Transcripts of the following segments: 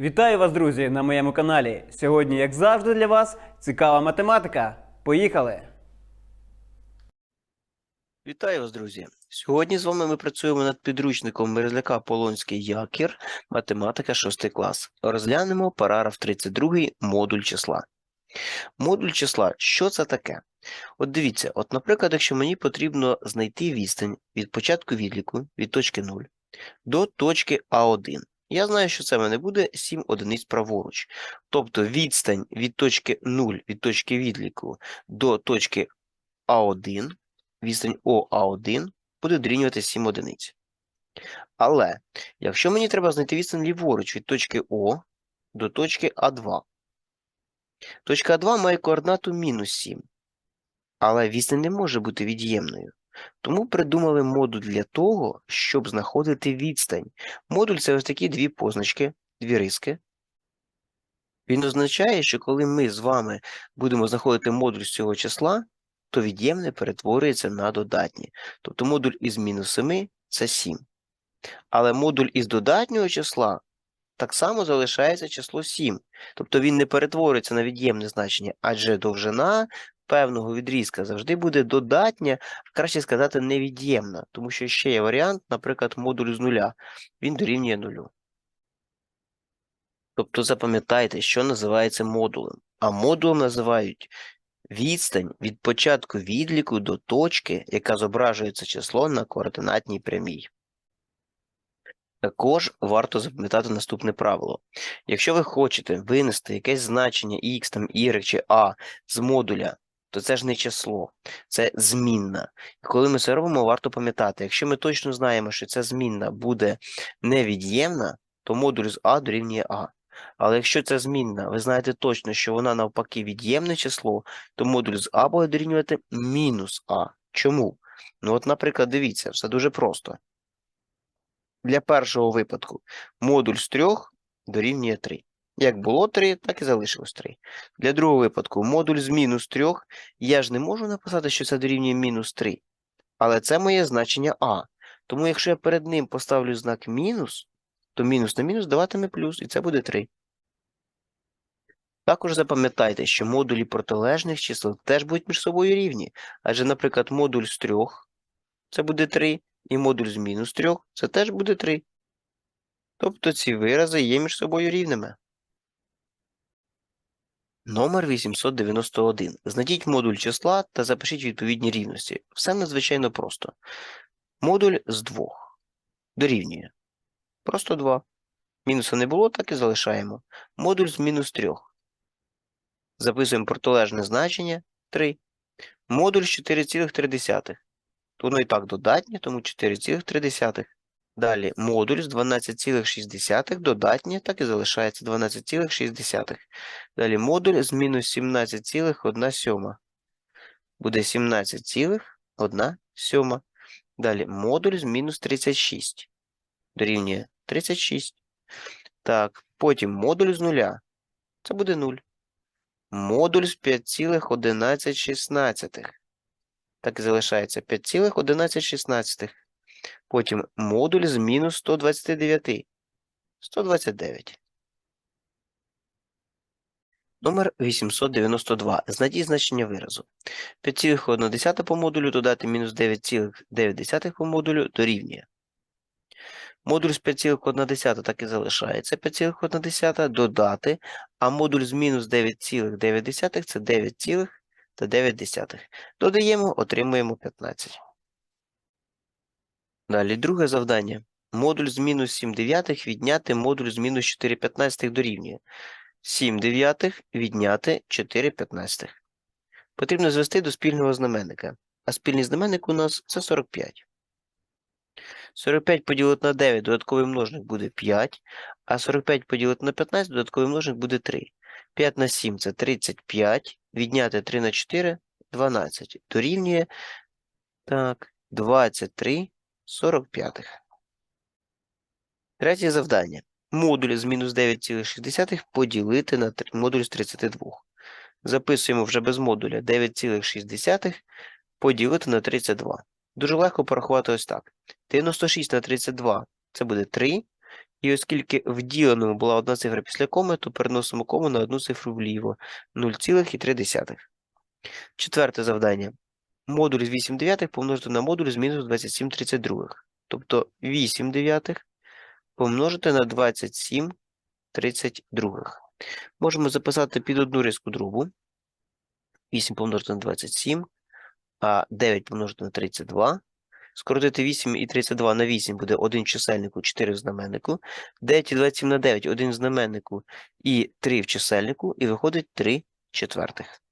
Вітаю вас, друзі, на моєму каналі. Сьогодні, як завжди, для вас цікава математика. Поїхали! Вітаю вас, друзі! Сьогодні з вами ми працюємо над підручником Мерзляка Полонський Якір, математика 6 клас. Розглянемо параграф 32, модуль числа. Модуль числа, що це таке? От дивіться, от, наприклад, якщо мені потрібно знайти відстань від початку відліку від точки 0 до точки А1. Я знаю, що це в мене буде 7 одиниць праворуч. Тобто відстань від точки 0 від точки відліку до точки А1 відстань ОА1 буде дорівнювати 7 одиниць. Але якщо мені треба знайти відстань ліворуч від точки О до точки А2, точка А2 має координату мінус 7, але відстань не може бути від'ємною. Тому придумали модуль для того, щоб знаходити відстань. Модуль це ось такі дві позначки, дві риски. Він означає, що коли ми з вами будемо знаходити модуль з цього числа, то від'ємне перетворюється на додатнє. Тобто модуль із мінус 7 – це 7. Але модуль із додатнього числа так само залишається число 7. Тобто він не перетворюється на від'ємне значення, адже довжина певного відрізка завжди буде додатня, краще сказати невід'ємна, тому що ще є варіант, наприклад, модуль з нуля. Він дорівнює нулю. Тобто запам'ятайте, що називається модулем. А модулем називають Відстань від початку відліку до точки, яка зображує це число на координатній прямій. Також варто запам'ятати наступне правило. Якщо ви хочете винести якесь значення x, там, y чи a з модуля, то це ж не число, це змінна. І коли ми це робимо, варто пам'ятати, якщо ми точно знаємо, що ця змінна буде невід'ємна, то модуль з a дорівнює a. Але якщо ця змінна, ви знаєте точно, що вона навпаки від'ємне число, то модуль з а буде дорівнювати мінус а. Чому? Ну от, наприклад, дивіться, все дуже просто. Для першого випадку модуль з 3 дорівнює 3. Як було 3, так і залишилось 3. Для другого випадку модуль з мінус 3, я ж не можу написати, що це дорівнює мінус 3. Але це моє значення а. Тому якщо я перед ним поставлю знак мінус, то мінус на мінус даватиме плюс, і це буде 3. Також запам'ятайте, що модулі протилежних чисел теж будуть між собою рівні. Адже, наприклад, модуль з 3 це буде 3, і модуль з мінус 3 це теж буде 3. Тобто ці вирази є між собою рівними. Номер 891. Знайдіть модуль числа та запишіть відповідні рівності. Все надзвичайно просто. Модуль з 2 дорівнює. Просто 2. Мінуса не було, так і залишаємо. Модуль з мінус 3. Записуємо протилежне значення 3. Модуль з 4,3. Воно і так додатнє, тому 4,3. Далі модуль з 12,6 додатнє, так і залишається 12,6. Далі модуль з мінус 17,1 Буде 17,1 сьома. Далі модуль з мінус 36 дорівнює 36. Так, потім модуль з нуля. Це буде 0. Модуль з 5,11. Так і залишається 5,11. Потім модуль з мінус 129. 129. Номер 892. Знайдіть значення виразу. 5,1 по модулю додати мінус 9,9 по модулю дорівнює. Модуль з 5,1 так і залишається 5,1 додати, а модуль з мінус 9,9 це 9,9. Додаємо, отримуємо 15. Далі друге завдання. Модуль з мінус 7 дев'ятих відняти модуль з мінус 4 п'ятнадцятих дорівнює. 7 дев'ятих відняти 4 п'ятнадцятих. Потрібно звести до спільного знаменника. А спільний знаменник у нас це 45. 45 поділити на 9, додатковий множник буде 5, а 45 поділити на 15, додатковий множник буде 3. 5 на 7 це 35, відняти 3 на 4 – 12. Дорівнює, так, 23 45. Третє завдання. Модуль з мінус 9,6 поділити на модуль з 32. Записуємо вже без модуля 9,6 поділити на 32. Дуже легко порахувати ось так. 96 на 32 це буде 3. І оскільки в діленому була одна цифра після коми, то переносимо кому на одну цифру вліво 0,3. Четверте завдання. Модуль з 8 дев'ятих помножити на модуль з мінус 27 32. Тобто 8 дев'ятих помножити на 27 32. Можемо записати під одну риску дробу. 8 помножити на 27, а 9 помножити на 32. Скоротити 8 і 32 на 8 буде 1 в чисельнику, 4 в знаменнику. 9 і 27 на 9 1 в знаменнику і 3 в чисельнику, і виходить 3 четвертих.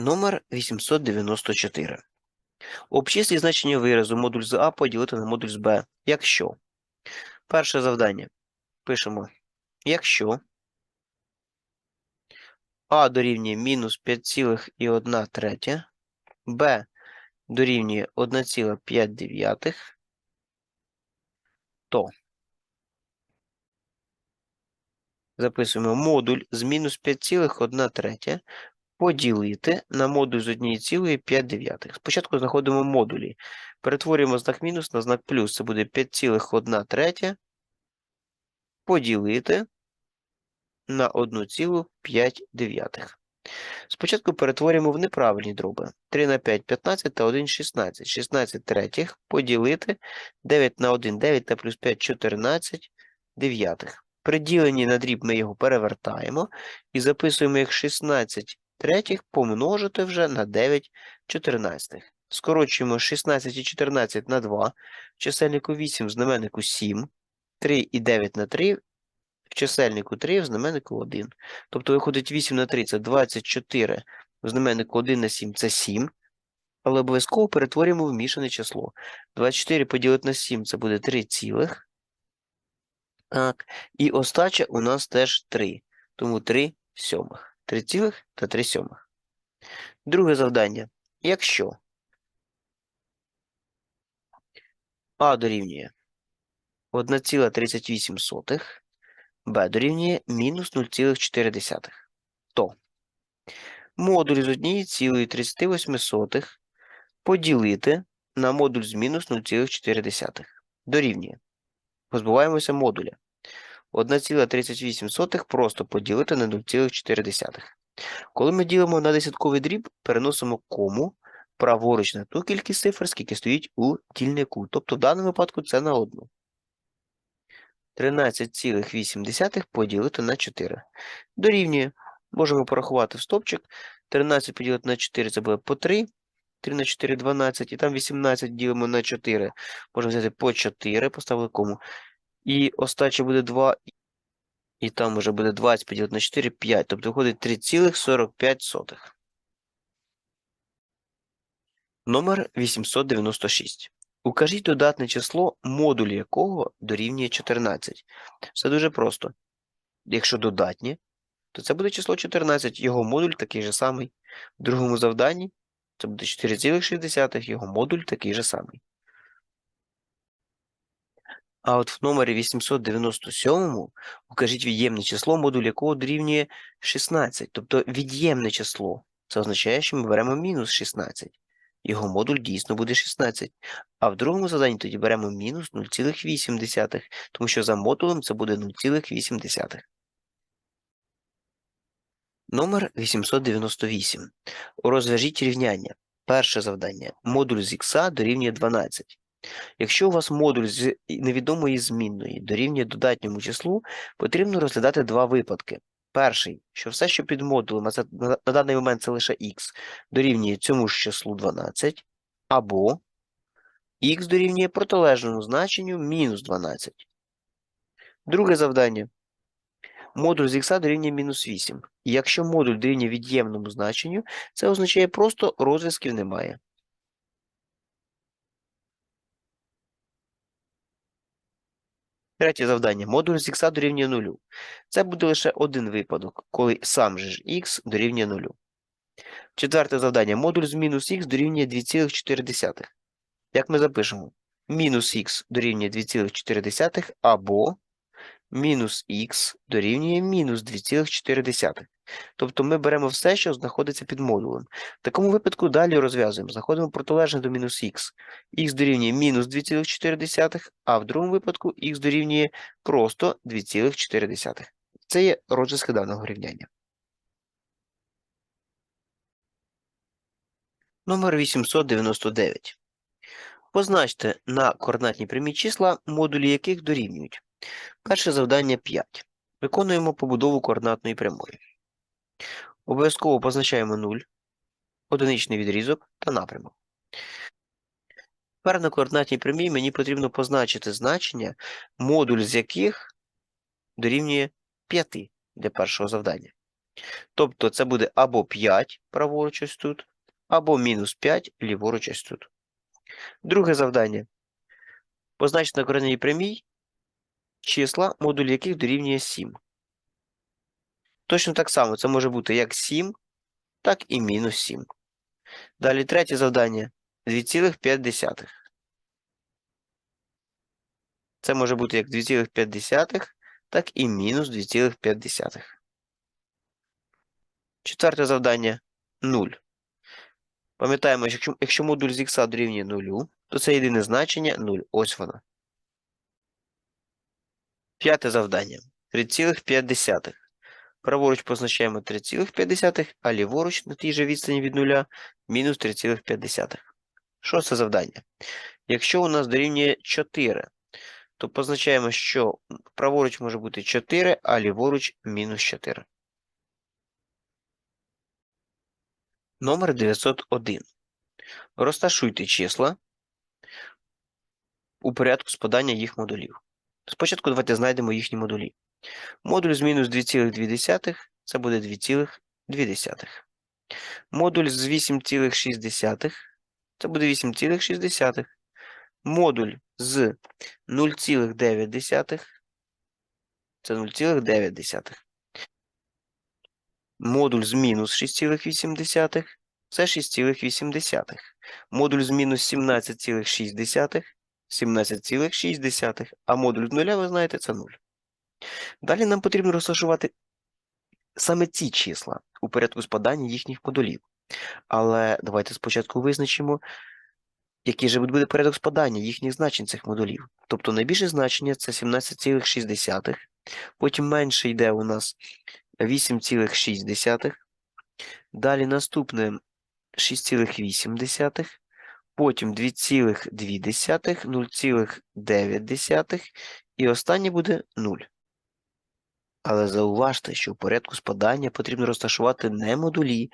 Номер 894. Обчислі значення виразу модуль з А поділити на модуль з Б. Якщо. Перше завдання. Пишемо. Якщо А дорівнює мінус 5,1 третя, Б дорівнює 1,5, то записуємо модуль з мінус 5,1 третя поділити на модуль з 1,5. Спочатку знаходимо модулі. Перетворюємо знак мінус на знак плюс. Це буде 5,1 третя поділити на 1,5. Спочатку перетворюємо в неправильні дроби. 3 на 5 – 15 та 1 – 16. 16 третіх поділити 9 на 1 – 9 та плюс 5 – 14 дев'ятих. При діленні на дріб ми його перевертаємо і записуємо як 16 третіх помножити вже на 9 чотирнадцятих. Скорочуємо 16 і 14 на 2, в чисельнику 8, в знаменнику 7, 3 і 9 на 3, в чисельнику 3, в знаменнику 1. Тобто виходить 8 на 3 – це 24, в знаменнику 1 на 7 – це 7, але обов'язково перетворюємо в мішане число. 24 поділити на 7 – це буде 3 цілих. Так, і остача у нас теж 3, тому 3 сьомих. 3 цілих та 3 сьомих. Друге завдання. Якщо А дорівнює 1,38, Б дорівнює мінус 0,4, то модуль з 1,38 поділити на модуль з мінус 0,4 дорівнює. Позбуваємося модуля. 1,38 просто поділити на 0,4. Коли ми ділимо на десятковий дріб, переносимо кому праворуч на ту кількість цифр, скільки стоїть у дільнику. Тобто в даному випадку це на одну. 13,8 поділити на 4. Дорівнює. Можемо порахувати в стопчик. 13 поділити на 4 це буде по 3. 3 на 4 – 12. І там 18 ділимо на 4. Можемо взяти по 4, поставили кому. І остача буде 2, і там вже буде 20 поділити на 4, 5. Тобто виходить 3,45. Номер 896. Укажіть додатне число, модуль якого дорівнює 14. Все дуже просто. Якщо додатнє, то це буде число 14, його модуль такий же самий. В другому завданні це буде 4,6, його модуль такий же самий. А от в номері 897 укажіть від'ємне число, модуль якого дорівнює 16. Тобто від'ємне число. Це означає, що ми беремо мінус 16. Його модуль дійсно буде 16. А в другому заданні тоді беремо мінус 0,8, тому що за модулем це буде 0,8. Номер 898. Розв'яжіть рівняння. Перше завдання. Модуль з х дорівнює 12. Якщо у вас модуль з невідомої змінної дорівнює додатньому числу, потрібно розглядати два випадки. Перший, що все, що під модулем, на даний момент це лише х, дорівнює цьому ж числу 12, або х дорівнює протилежному значенню мінус 12. Друге завдання. Модуль з х дорівнює мінус 8. І якщо модуль дорівнює від'ємному значенню, це означає просто розв'язків немає. Третє завдання. Модуль з х дорівнює 0. Це буде лише один випадок, коли сам же ж х дорівнює 0. Четверте завдання. Модуль з мінус х дорівнює 2,4. Як ми запишемо? Мінус х дорівнює 2,4 або мінус х дорівнює мінус 2,4. Тобто ми беремо все, що знаходиться під модулем. В такому випадку далі розв'язуємо. Знаходимо протилежне до мінус х. х дорівнює мінус 2,4, а в другому випадку х дорівнює просто 2,4. Це є розв'язки даного рівняння. Номер 899. Позначте на координатній прямій числа, модулі яких дорівнюють. Перше завдання 5. Виконуємо побудову координатної прямої. Обов'язково позначаємо 0, одиничний відрізок та напрямок. Тепер на координатній прямій мені потрібно позначити значення, модуль з яких дорівнює 5 для першого завдання. Тобто це буде або 5 праворуч ось тут, або мінус 5 ліворуч ось тут. Друге завдання. Позначити на координатній прямій числа, модуль яких дорівнює 7. Точно так само це може бути як 7, так і мінус 7. Далі третє завдання 2,5. Це може бути як 2,5, так і мінус 2,5. Четверте завдання 0. Пам'ятаємо, що якщо, якщо модуль з х дорівнює 0, то це єдине значення 0. Ось воно. П'яте завдання 3,5. Праворуч позначаємо 3,5, а ліворуч на тій же відстані від 0 мінус 3,5. Шосте завдання. Якщо у нас дорівнює 4, то позначаємо, що праворуч може бути 4, а ліворуч мінус 4. Номер 901. Розташуйте числа у порядку спадання їх модулів. Спочатку давайте знайдемо їхні модулі. Модуль з мінус 2,2 це буде 2,2. Модуль з 8,6 це буде 8,6. Модуль з 0,9 це 0,9. Модуль з мінус 6,8 це 6,8. Модуль з мінус 17,6 17,6, а модуль з нуля, ви знаєте, це 0. Далі нам потрібно розташувати саме ці числа у порядку спадання їхніх модулів. Але давайте спочатку визначимо, який же буде порядок спадання їхніх значень цих модулів. Тобто найбільше значення це 17,6, потім менше йде у нас 8,6, далі наступне 6,8, потім 2,2, 0,9 і останнє буде 0. Але зауважте, що в порядку спадання потрібно розташувати не модулі,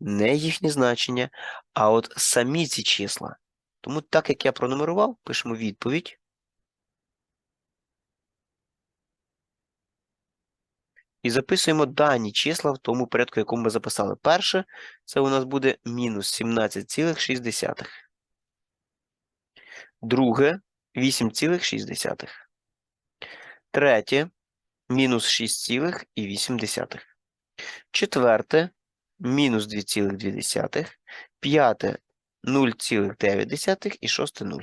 не їхні значення, а от самі ці числа. Тому так як я пронумерував, пишемо відповідь. І записуємо дані числа в тому порядку, якому ми записали. Перше, це у нас буде мінус 17,6. Друге 8,6. Третє мінус 6,8. Четверте мінус 2,2. П'яте 0,9 і шосте 0.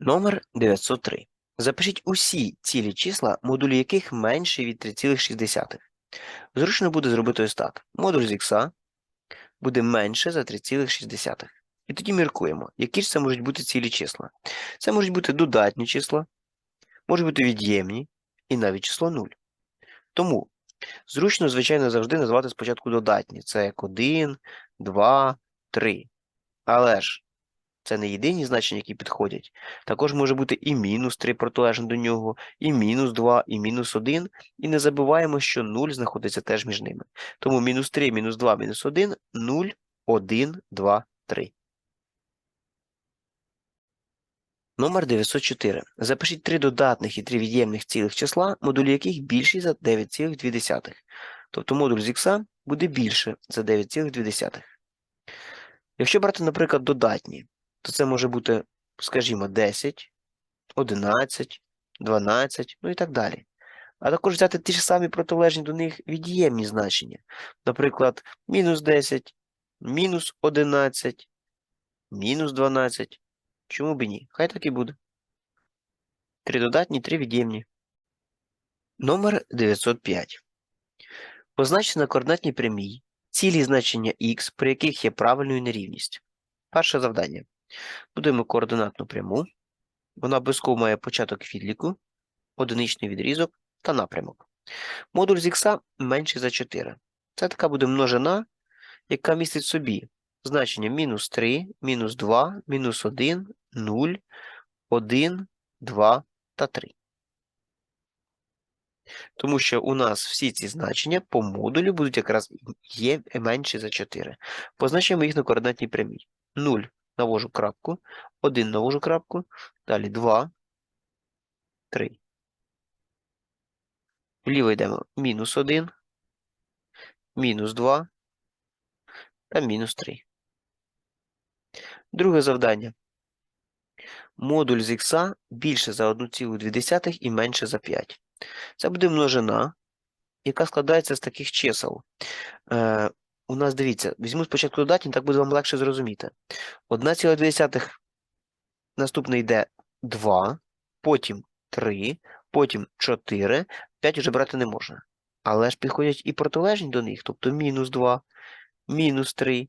Номер 903. Запишіть усі цілі числа, модулі яких менше від 3,6. Зручно буде зробити ось так. Модуль з х буде менше за 3,6. І тоді міркуємо, які ж це можуть бути цілі числа. Це можуть бути додатні числа, можуть бути від'ємні і навіть число 0. Тому зручно, звичайно, завжди називати спочатку додатні. Це як 1, 2, 3. Але ж це не єдині значення, які підходять. Також може бути і мінус 3 протилежно до нього, і мінус 2, і мінус 1. І не забуваємо, що 0 знаходиться теж між ними. Тому мінус 3, мінус 2, мінус 1, 0, 1, 2, 3. Номер 904. Запишіть три додатних і три від'ємних цілих числа, модулі яких більші за 9,2. Тобто модуль з х буде більше за 9,2. Якщо брати, наприклад, додатні, то це може бути, скажімо, 10, 11, 12, ну і так далі. А також взяти ті ж самі протилежні до них від'ємні значення. Наприклад, мінус 10, мінус 11, мінус 12. Чому б і ні? Хай так і буде. Три додатні, три від'ємні. Номер 905. Позначте на координатній прямій цілі значення х, при яких є правильною нерівність. Перше завдання. Будуємо координатну пряму. Вона обов'язково має початок відліку, одиничний відрізок та напрямок. Модуль з х менший за 4. Це така буде множина, яка містить в собі значення мінус 3, мінус 2, мінус 1, 0, 1, 2 та 3. Тому що у нас всі ці значення по модулю будуть якраз є менші за 4. Позначимо їх на координатній прямій. 0 навожу крапку, 1 навожу крапку, далі 2, 3. Вліво йдемо мінус 1, мінус 2 та мінус 3. Друге завдання. Модуль з х більше за 1,2 і менше за 5. Це буде множина, яка складається з таких чисел. Е, у нас, дивіться, візьму спочатку додатні, так буде вам легше зрозуміти. 1,2 наступне йде 2, потім 3, потім 4, 5 вже брати не можна. Але ж підходять і протилежні до них, тобто мінус 2, мінус 3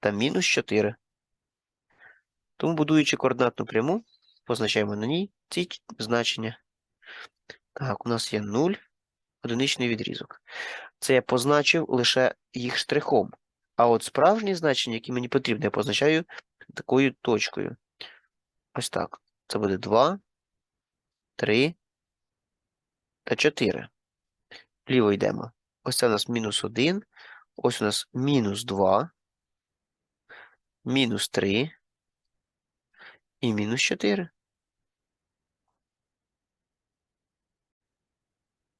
та мінус 4. Тому, будуючи координатну пряму, позначаємо на ній ці значення. Так, у нас є 0, одиничний відрізок. Це я позначив лише їх штрихом. А от справжні значення, які мені потрібні, я позначаю такою точкою. Ось так. Це буде 2, 3 та 4. Вліво йдемо. Ось це у нас мінус 1, ось у нас мінус 2, мінус 3 і мінус 4.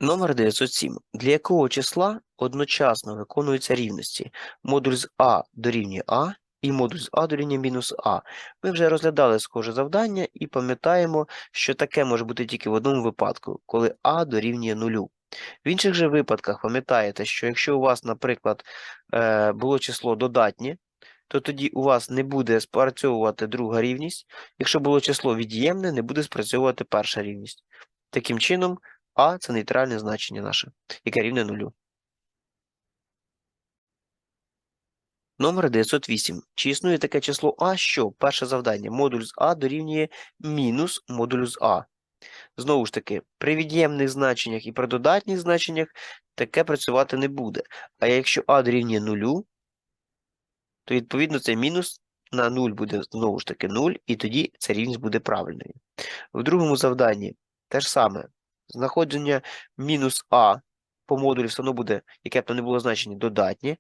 Номер 907. Для якого числа одночасно виконуються рівності? Модуль з А дорівнює А і модуль з А дорівнює мінус А. Ми вже розглядали схоже завдання і пам'ятаємо, що таке може бути тільки в одному випадку, коли А дорівнює нулю. В інших же випадках пам'ятаєте, що якщо у вас, наприклад, е, було число додатнє, то тоді у вас не буде спрацьовувати друга рівність. Якщо було число від'ємне, не буде спрацьовувати перша рівність. Таким чином, а це нейтральне значення наше, яке рівне нулю. Номер 908. Чи існує таке число А, що перше завдання модуль з А дорівнює мінус модулю з А? Знову ж таки, при від'ємних значеннях і при додатніх значеннях таке працювати не буде. А якщо А дорівнює нулю, то відповідно цей мінус на 0 буде знову ж таки 0, і тоді ця рівність буде правильною. В другому завданні те ж саме. Знаходження мінус А по модулі все одно буде, яке б то не було значення, додатнє.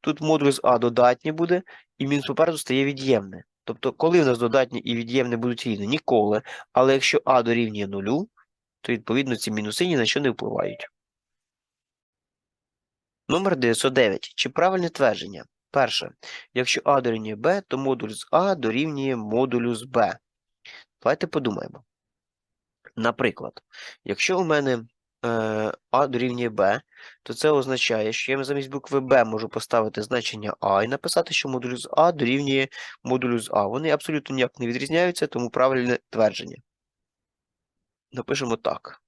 Тут модуль з А додатнє буде, і мінус попереду стає від'ємне. Тобто, коли в нас додатнє і від'ємне будуть рівні? Ніколи. Але якщо А дорівнює нулю, то відповідно ці мінуси ні на що не впливають. Номер 909. Чи правильне твердження? Перше. Якщо А дорівнює Б, то модуль з А дорівнює модулю з Б. Давайте подумаємо. Наприклад, якщо у мене е, А дорівнює Б, то це означає, що я замість букви Б можу поставити значення А і написати, що модуль з А дорівнює модулю з А. Вони абсолютно ніяк не відрізняються, тому правильне твердження. Напишемо так.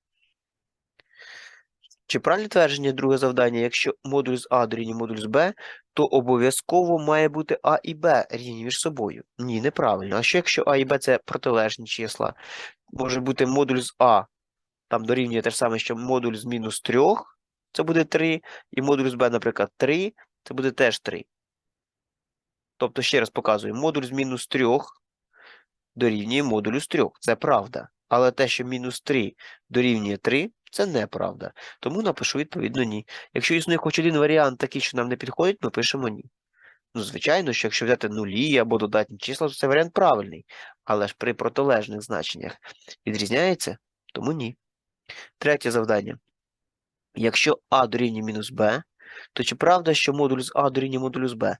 Чи правильне твердження друге завдання, якщо модуль з А дорівнює модуль з Б, то обов'язково має бути А і Б рівні між собою? Ні, неправильно. А що якщо А і Б це протилежні числа? Може бути модуль з А, там дорівнює те ж саме, що модуль з мінус 3, це буде 3, і модуль з Б, наприклад, 3, це буде теж 3. Тобто, ще раз показую, модуль з мінус 3 дорівнює модулю з 3. Це правда. Але те, що мінус 3 дорівнює 3, це неправда. Тому напишу відповідно ні. Якщо існує хоч один варіант такий, що нам не підходить, ми пишемо ні. Ну, звичайно, що якщо взяти нулі або додатні числа, то це варіант правильний. Але ж при протилежних значеннях відрізняється, тому ні. Третє завдання. Якщо А дорівнює мінус Б, то чи правда, що модуль з А дорівнює модулю з Б?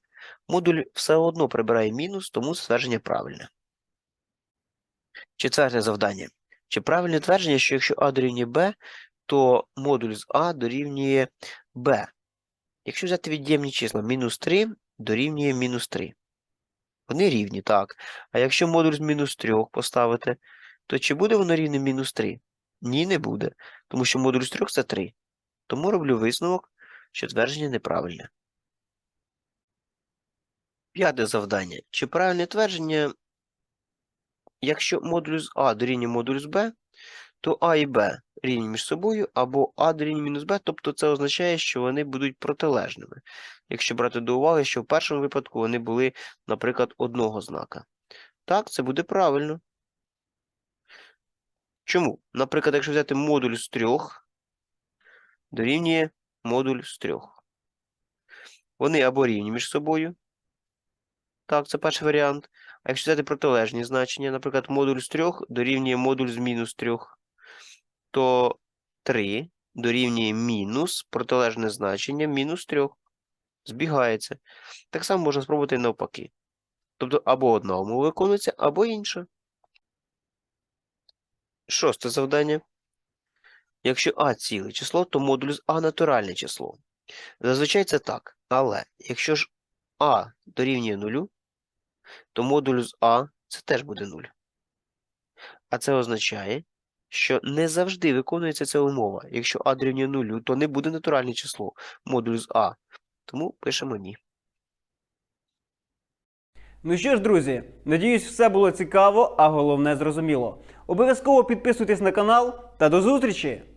Модуль все одно прибирає мінус, тому ствердження правильне. Четверте завдання. Чи правильне твердження, що якщо А дорівнює Б, то модуль з А дорівнює Б? Якщо взяти від'ємні числа, мінус 3 дорівнює мінус 3. Вони рівні, так. А якщо модуль з мінус 3 поставити, то чи буде воно рівне мінус 3? Ні, не буде. Тому що модуль з 3 це 3. Тому роблю висновок, що твердження неправильне. П'яте завдання. Чи правильне твердження, якщо модуль з А дорівнює модуль з Б, то А і Б рівні між собою, або А дорівнює мінус Б, тобто це означає, що вони будуть протилежними. Якщо брати до уваги, що в першому випадку вони були, наприклад, одного знака. Так, це буде правильно. Чому? Наприклад, якщо взяти модуль з трьох, дорівнює модуль з трьох. Вони або рівні між собою. Так, це перший варіант. А якщо взяти протилежні значення, наприклад, модуль з трьох дорівнює модуль з мінус трьох, то 3 дорівнює мінус протилежне значення мінус трьох. Збігається. Так само можна спробувати навпаки. Тобто або одна умова виконується, або інша. Шосте завдання. Якщо А ціле число, то модуль з А натуральне число. Зазвичай це так. Але якщо ж А дорівнює нулю, то модуль з А це теж буде 0. А це означає, що не завжди виконується ця умова. Якщо А дорівнює 0, то не буде натуральне число модуль з А. Тому пишемо ні. Ну що ж, друзі, надіюсь, все було цікаво, а головне зрозуміло. Обов'язково підписуйтесь на канал та до зустрічі!